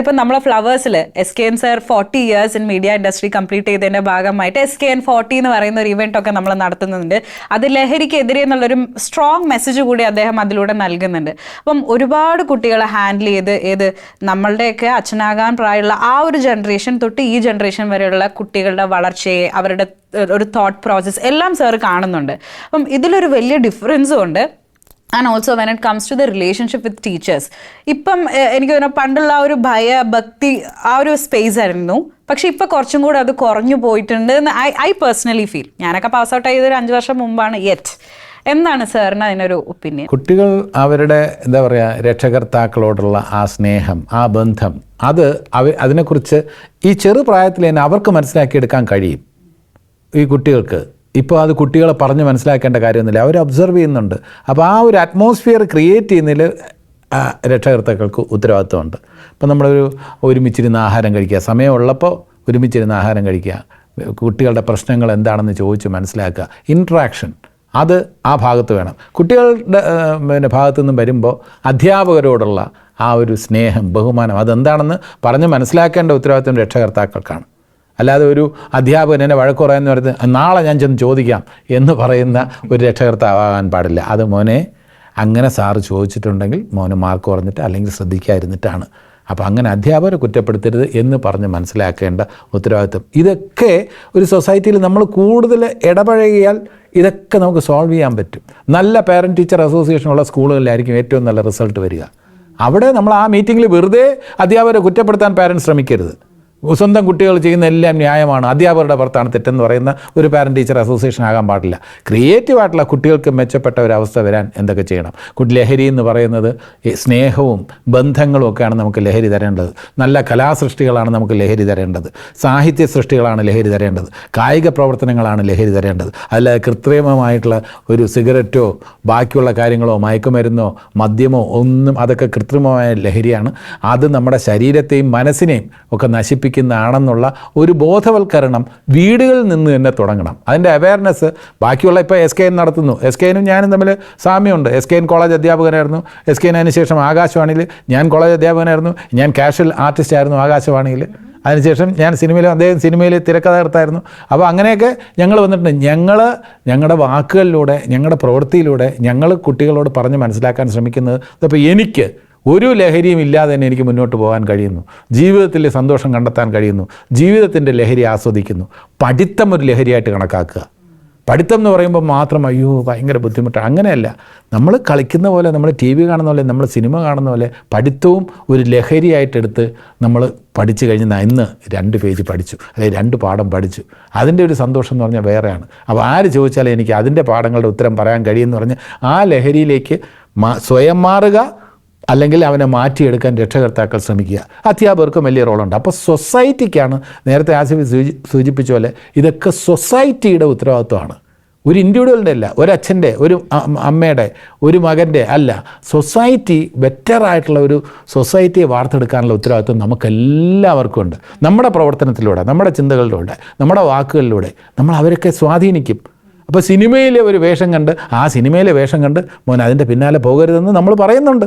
ഇപ്പം നമ്മളെ ഫ്ലവേഴ്സിൽ S K N sir forty years in media industry complete ചെയ്തതിന്റെ ഭാഗമായിട്ട് എസ് കെ എൻ ഫോർട്ടി എന്ന് പറയുന്ന ഒരു ഇവന്റ് ഒക്കെ നമ്മൾ നടത്തുന്നുണ്ട്. അത് ലഹരിക്കെതിരെ എന്നുള്ളൊരു സ്ട്രോങ് മെസ്സേജ് കൂടി അദ്ദേഹം അതിലൂടെ നൽകുന്നുണ്ട്. അപ്പം ഒരുപാട് കുട്ടികളെ ഹാൻഡിൽ ചെയ്ത് ഏത് നമ്മളുടെയൊക്കെ അച്ഛനാകാൻ പ്രായമുള്ള ആ ഒരു ജനറേഷൻ തൊട്ട് ഈ ജനറേഷൻ വരെയുള്ള കുട്ടികളുടെ വളർച്ചയെ അവരുടെ ഒരു തോട്ട് പ്രോസസ്സ് എല്ലാം സാർ കാണുന്നുണ്ട്. അപ്പം ഇതിലൊരു വലിയ ഡിഫറൻസും ഉണ്ട്. And also when it comes to the relationship with teachers ഇപ്പം എനിക്ക് തോന്നുന്നു പണ്ടുള്ള ആ ഒരു ഭയ ഭക്തി ആ ഒരു സ്പേസ് ആയിരുന്നു. പക്ഷെ ഇപ്പം കുറച്ചും കൂടെ അത് കുറഞ്ഞു പോയിട്ടുണ്ട് എന്ന് ഐ ഐ പേഴ്സണലി ഫീൽ ഞാനൊക്കെ പാസ് ഔട്ട് ചെയ്തൊരു അഞ്ച് വർഷം മുമ്പാണ് യെറ്റ് എന്താണ് സാറിന് അതിനൊരു ഒപ്പീനിയൻ കുട്ടികൾ അവരുടെ എന്താ പറയുക രക്ഷകർത്താക്കളോടുള്ള ആ സ്നേഹം ആ ബന്ധം അത് അവ അതിനെക്കുറിച്ച് ഈ ചെറുപ്രായത്തിൽ തന്നെ അവർക്ക് മനസ്സിലാക്കിയെടുക്കാൻ കഴിയും ഈ കുട്ടികൾക്ക്. ഇപ്പോൾ അത് കുട്ടികളെ പറഞ്ഞ് മനസ്സിലാക്കേണ്ട കാര്യമൊന്നുമില്ല. അവർ ഒബ്സർവ് ചെയ്യുന്നുണ്ട്. അപ്പോൾ ആ ഒരു അറ്റ്മോസ്ഫിയർ ക്രിയേറ്റ് ചെയ്യുന്നതിൽ രക്ഷകർത്താക്കൾക്ക് ഉത്തരവാദിത്വമുണ്ട്. ഇപ്പം നമ്മളൊരു ഒരുമിച്ചിരുന്ന് ആഹാരം കഴിക്കുക. സമയമുള്ളപ്പോൾ ഒരുമിച്ചിരുന്ന് ആഹാരം കഴിക്കുക. കുട്ടികളുടെ പ്രശ്നങ്ങൾ എന്താണെന്ന് ചോദിച്ച് മനസ്സിലാക്കുക. ഇൻട്രാക്ഷൻ അത് ആ ഭാഗത്ത് വേണം. കുട്ടികളുടെ പിന്നെ ഭാഗത്തു നിന്നും വരുമ്പോൾ അധ്യാപകരോടുള്ള ആ ഒരു സ്നേഹം ബഹുമാനം അതെന്താണെന്ന് പറഞ്ഞ് മനസ്സിലാക്കേണ്ട ഉത്തരവാദിത്വം രക്ഷകർത്താക്കൾക്കാണ്. അല്ലാതെ ഒരു അധ്യാപകൻ എന്നെ വഴക്ക് പറയാന്ന് പറയുന്നത് നാളെ ഞാൻ ചെന്ന് ചോദിക്കാം എന്ന് പറയുന്ന ഒരു രക്ഷകർത്താവാകാൻ പാടില്ല. അത് മോനെ അങ്ങനെ സാറ് ചോദിച്ചിട്ടുണ്ടെങ്കിൽ മോന് മാർക്ക് കുറഞ്ഞിട്ട് അല്ലെങ്കിൽ ശ്രദ്ധിക്കാതിരുന്നിട്ടാണ്. അപ്പോൾ അങ്ങനെ അധ്യാപകരെ കുറ്റപ്പെടുത്തരുത് എന്ന് പറഞ്ഞ് മനസ്സിലാക്കേണ്ട ഉത്തരവാദിത്വം. ഇതൊക്കെ ഒരു സൊസൈറ്റിയിൽ നമ്മൾ കൂടുതൽ ഇടപഴകിയാൽ ഇതൊക്കെ നമുക്ക് സോൾവ് ചെയ്യാൻ പറ്റും. നല്ല പേരന്റ് ടീച്ചർ അസോസിയേഷനുള്ള സ്കൂളുകളിലായിരിക്കും ഏറ്റവും നല്ല റിസൾട്ട് വരിക. അവിടെ നമ്മൾ ആ മീറ്റിങ്ങിൽ വെറുതെ അധ്യാപകരെ കുറ്റപ്പെടുത്താൻ പാരൻസ് ശ്രമിക്കരുത്. സ്വന്തം കുട്ടികൾ ചെയ്യുന്ന എല്ലാം ന്യായമാണ്. അധ്യാപകരുടെ പുറത്താണ് തെറ്റെന്ന് പറയുന്ന ഒരു പാരന്റ് ടീച്ചർ അസോസിയേഷൻ ആകാൻ പാടില്ല. ക്രിയേറ്റീവായിട്ടുള്ള കുട്ടികൾക്ക് മെച്ചപ്പെട്ട ഒരു അവസ്ഥ വരാൻ എന്തൊക്കെ ചെയ്യണം? കുട്ടി ലഹരി എന്ന് പറയുന്നത് സ്നേഹവും ബന്ധങ്ങളും ഒക്കെയാണ് നമുക്ക് ലഹരി തരേണ്ടത്. നല്ല കലാസൃഷ്ടികളാണ് നമുക്ക് ലഹരി തരേണ്ടത്. സാഹിത്യ സൃഷ്ടികളാണ് ലഹരി തരേണ്ടത്. കായിക പ്രവർത്തനങ്ങളാണ് ലഹരി തരേണ്ടത്. അല്ലാതെ കൃത്രിമമായിട്ടുള്ള ഒരു സിഗരറ്റോ ബാക്കിയുള്ള കാര്യങ്ങളോ മയക്കുമരുന്നോ മദ്യമോ ഒന്നും അതൊക്കെ കൃത്രിമമായ ലഹരിയാണ്. അത് നമ്മുടെ ശരീരത്തെയും മനസ്സിനെയും ഒക്കെ നശിപ്പിക്കുന്നതാണെന്നുള്ള ഒരു ബോധവൽക്കരണം വീടുകളിൽ നിന്ന് തന്നെ തുടങ്ങണം. അതിന്റെ അവയർനെസ് ബാക്കിയുള്ള ഇപ്പോൾ എസ് കെ എൻ നടത്തുന്നു. എസ് കെ എനും ഞാനും തമ്മിൽ സാമ്യമുണ്ട്. എസ് കെ എൻ കോളേജ് അധ്യാപകനായിരുന്നു. എസ് കെ എൻ ശേഷം ആകാശവാണിയിൽ ഞാൻ കോളേജ് അധ്യാപകനായിരുന്നു. ഞാൻ കാഷ്വൽ ആർട്ടിസ്റ്റ് ആയിരുന്നു ആകാശവാണിയിൽ. അതിനുശേഷം ഞാൻ സിനിമയിൽ അദ്ദേഹം സിനിമയിൽ തിരക്കഥാകൃത്തായിരുന്നു. അപ്പോൾ അങ്ങനെയൊക്കെ ഞങ്ങൾ വന്നിട്ടുണ്ട്. ഞങ്ങൾ ഞങ്ങളുടെ വാക്കുകളിലൂടെ ഞങ്ങളുടെ പ്രവൃത്തിയിലൂടെ ഞങ്ങൾ കുട്ടികളോട് പറഞ്ഞ് മനസ്സിലാക്കാൻ ശ്രമിക്കുന്നത്. അപ്പോൾ എനിക്ക് ഒരു ലഹരിയും ഇല്ലാതെ തന്നെ എനിക്ക് മുന്നോട്ട് പോകാൻ കഴിയുന്നു. ജീവിതത്തിൽ സന്തോഷം കണ്ടെത്താൻ കഴിയുന്നു. ജീവിതത്തിന്റെ ലഹരി ആസ്വദിക്കുന്നു. പഠിത്തം ഒരു ലഹരിയായിട്ട് കണക്കാക്കുക. പഠിത്തം എന്ന് പറയുമ്പോൾ മാത്രം അയ്യോ ഭയങ്കര ബുദ്ധിമുട്ടാണ് അങ്ങനെയല്ല. നമ്മൾ കളിക്കുന്ന പോലെ നമ്മൾ ടി വി കാണുന്ന പോലെ നമ്മൾ സിനിമ കാണുന്ന പോലെ പഠിത്തവും ഒരു ലഹരിയായിട്ടെടുത്ത് നമ്മൾ പഠിച്ചു കഴിഞ്ഞാൽ ഇന്ന് രണ്ട് പേജ് പഠിച്ചു അല്ലെങ്കിൽ രണ്ട് പാഠം പഠിച്ചു. അതിന്റെ ഒരു സന്തോഷം എന്ന് പറഞ്ഞാൽ വേറെയാണ്. അപ്പോൾ ആര് ചോദിച്ചാലും എനിക്ക് അതിന്റെ പാഠങ്ങളുടെ ഉത്തരം പറയാൻ കഴിയുമെന്ന് പറഞ്ഞാൽ ആ ലഹരിയിലേക്ക് സ്വയം മാറുക അല്ലെങ്കിൽ അവനെ മാറ്റിയെടുക്കാൻ രക്ഷകർത്താക്കൾ ശ്രമിക്കുക. അധ്യാപകർക്കും വലിയ റോളുണ്ട്. അപ്പോൾ സൊസൈറ്റിക്കാണ് നേരത്തെ ആസിഫ് സൂചി സൂചിപ്പിച്ച പോലെ ഇതൊക്കെ സൊസൈറ്റിയുടെ ഉത്തരവാദിത്വമാണ്. ഒരു ഇൻഡിവിജ്വലിന്റെ അല്ല ഒരച്ഛന്റെ ഒരു അമ്മയുടെ ഒരു മകന്റെ അല്ല. സൊസൈറ്റി ബെറ്ററായിട്ടുള്ള ഒരു സൊസൈറ്റിയെ വാർത്തെടുക്കാനുള്ള ഉത്തരവാദിത്വം നമുക്കെല്ലാവർക്കും ഉണ്ട്. നമ്മുടെ പ്രവർത്തനത്തിലൂടെ നമ്മുടെ ചിന്തകളിലൂടെ നമ്മുടെ വാക്കുകളിലൂടെ നമ്മൾ അവരൊക്കെ സ്വാധീനിക്കും. അപ്പോൾ സിനിമയിലെ ഒരു വേഷം കണ്ട് ആ സിനിമയിലെ വേഷം കണ്ട് മോൻ അതിന്റെ പിന്നാലെ പോകരുതെന്ന് നമ്മൾ പറയുന്നുണ്ട്.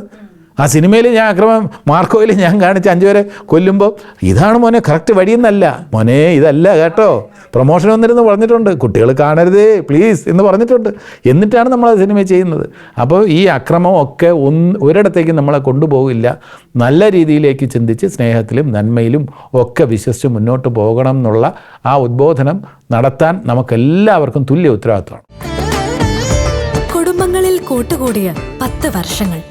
ആ സിനിമയിൽ ഞാൻ അക്രമം മാർക്കോയിൽ ഞാൻ കാണിച്ച് അഞ്ചുപേരെ കൊല്ലുമ്പോൾ ഇതാണ് മോനെ കറക്റ്റ് വഴിയെന്നല്ല. മോനെ ഇതല്ല കേട്ടോ. പ്രൊമോഷൻ വന്നിരുന്ന് പറഞ്ഞിട്ടുണ്ട്. കുട്ടികൾ കാണരുതേ പ്ലീസ് എന്ന് പറഞ്ഞിട്ടുണ്ട്. എന്നിട്ടാണ് നമ്മൾ ആ സിനിമ ചെയ്യുന്നത്. അപ്പോൾ ഈ അക്രമം ഒക്കെ ഒന്ന് ഒരിടത്തേക്ക് നമ്മളെ കൊണ്ടുപോകില്ല. നല്ല രീതിയിലേക്ക് ചിന്തിച്ച് സ്നേഹത്തിലും നന്മയിലും ഒക്കെ വിശ്വസിച്ച് മുന്നോട്ട് പോകണം എന്നുള്ള ആ ഉദ്ബോധനം നടത്താൻ നമുക്കെല്ലാവർക്കും തുല്യ ഉത്തരവാദിത്വമാണ്. കുടുംബങ്ങളിൽ കൂട്ടുകൂടിയ പത്ത് വർഷങ്ങൾ.